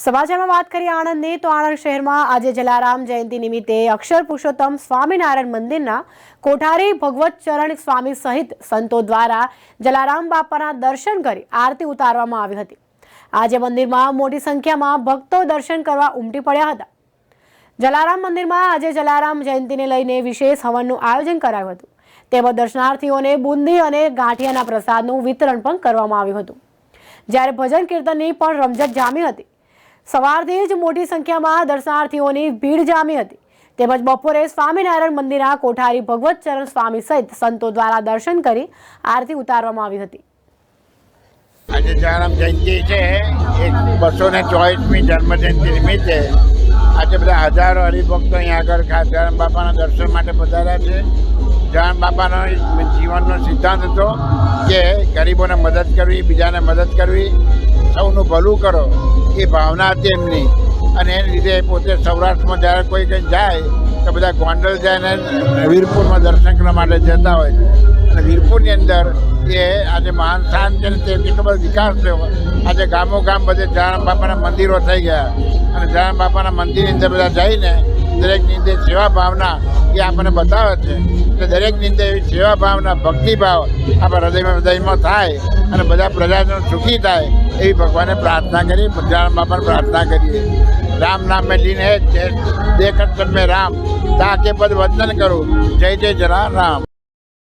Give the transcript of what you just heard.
સમાચારમાં વાત કરીએ આણંદની, તો આણંદ શહેરમાં આજે જલારામ જયંતિ નિમિત્તે અક્ષર પુરુષોત્તમ સ્વામિનારાયણ મંદિરના કોઠારી ભગવત ચરણ સ્વામી સહિત સંતો દ્વારા જલારામ બાપાના દર્શન કરી આરતી ઉતારવામાં આવી હતી. આજે મંદિરમાં મોટી સંખ્યામાં ભક્તો દર્શન કરવા ઉમટી પડ્યા હતા. જલારામ મંદિરમાં આજે જલારામ જયંતિને લઈને વિશેષ હવનનું આયોજન કરાયું હતું. તેમજ દર્શનાર્થીઓને બુંદી અને ગાંઠિયાના પ્રસાદનું વિતરણ પણ કરવામાં આવ્યું હતું. જ્યારે ભજન કીર્તનની પણ રમઝટ જામી હતી સવારથી જ મોટી સંખ્યામાં દર્શનાર્થીઓની ભીડ જામી હતી. તેમજ બપોરે સ્વામિનારાયણ મંદિરના કોઠારી ભગવત ચરણ સ્વામી સહિત સંતો દ્વારા દર્શન કરી આરતી ઉતારવામાં આવી હતી. આજે જયરામ જયંતિ છે. એક બસો ને ચોવીસમી જન્મજયંતિ નિમિત્તે આજે બધા હજારો હરિભક્તો અહીંયા આગળ જલારામ બાપાના દર્શન માટે પધાર્યા છે. જયરામ બાપાનો જીવનનો સિદ્ધાંત હતો કે ગરીબોને મદદ કરવી, બીજાને મદદ કરવી, સૌનું ભલું કરો. એ ભાવના હતી એમની. અને એને લીધે પોતે સૌરાષ્ટ્રમાં જ્યારે કોઈ કંઈ જાય, તો બધા ગોંડલ જાય ને વીરપુરમાં દર્શન કરવા માટે જતા હોય. અને વીરપુરની અંદર એ આજે મહાન સ્થાન છે ને તે કેટલો બધો વિકાસ થયો. આજે ગામો ગામ બધે જલારામ બાપાના મંદિરો થઈ ગયા. અને જલારામ બાપાના મંદિરની અંદર બધા જઈને દરેકની અંદર સેવા ભાવના એ આપણને બતાવે છે એટલે દરેકની અંદર એવી સેવા ભાવના ભક્તિભાવ આપણા હૃદયમાં હૃદયમાં થાય અને બધા પ્રજાજનો સુખી થાય એવી ભગવાને પ્રાર્થના કરી જલારામ પણ પ્રાર્થના કરીએ. રામ નામ મેં લીન હે મેં રામ. તાકે પદ વંદન કરું. જય જય જરા રામ.